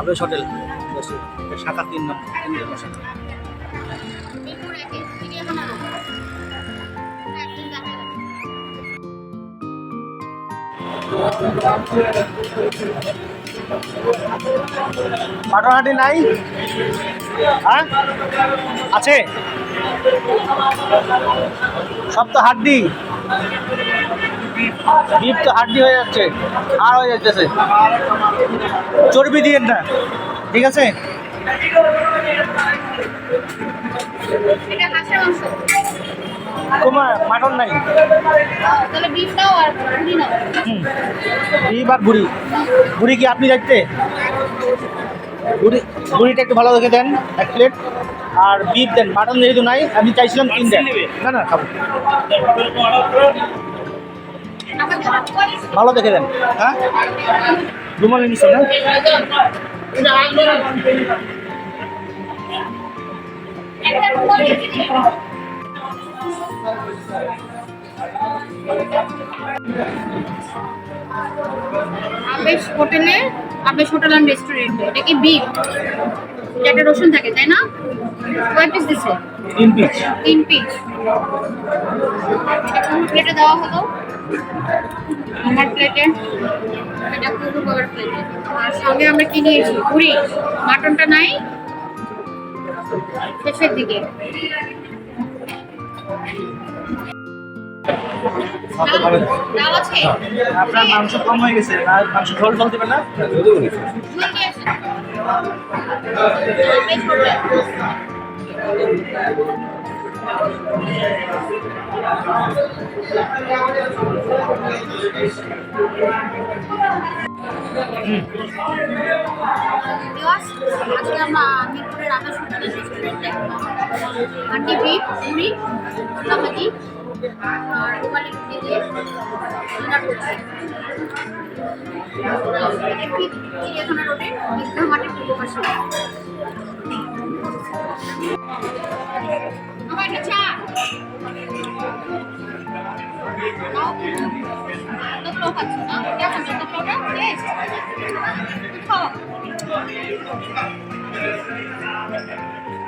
আবেশ hotel তিন নম্বর। নাই? হ্যাঁ? আছে? সব তো হাড্ডি। বিপ তো হাড্ডি হয়ে যাচ্ছে আর হয়ে যাচ্ছে চর্বি দিয়েন না ঠিক আছে? তোমার মাটন নাই? তাহলে বিফ নাও আর পুরি নাও হুম বিপ আর বুড়ি। বুড়ি কি আপনি দেখতে? বুড়ি বুড়িটা একটু ভালো দেখে দেন এক প্লেট আর বিপ দেন মাটন যেহেতু নাই আমি চাইছিলাম তিন দেন না না খাব। ভালো দেখে দেন। হ্যাঁ? রুমাল নিচ্ছেন না? একটা রুমাল দিয়েছি। আবেশ হোটেলে আবেশ হোটেল অ্যান্ড রেস্টুরেন্টে এটা কি বিফ যেটা রসুন থাকে তাই না? কয় পিস দিছে। তিন পিস তিন পিস এটা কোন প্লেটে দেওয়া হলো। আমার প্লেটে এটা কুকুর বাবার প্লেটে আর সঙ্গে আমরা কি নিয়েছি? পুরি। মাটনটা নাই। শেষের দিকে। আছে। আপনার মাংস কম হয়ে গেছে। আর মাংস ঝোল ঝোল দেবেন না? আজকে আমরা মিরপুরের আকাশ হোটেলের রেস্টুরেন্টে হান্ডি পুরি মোটা চিড়িয়াখানা রোডে মিরপুর মাঠের পূর্ব পাশে আমার একটা চা খাওয়া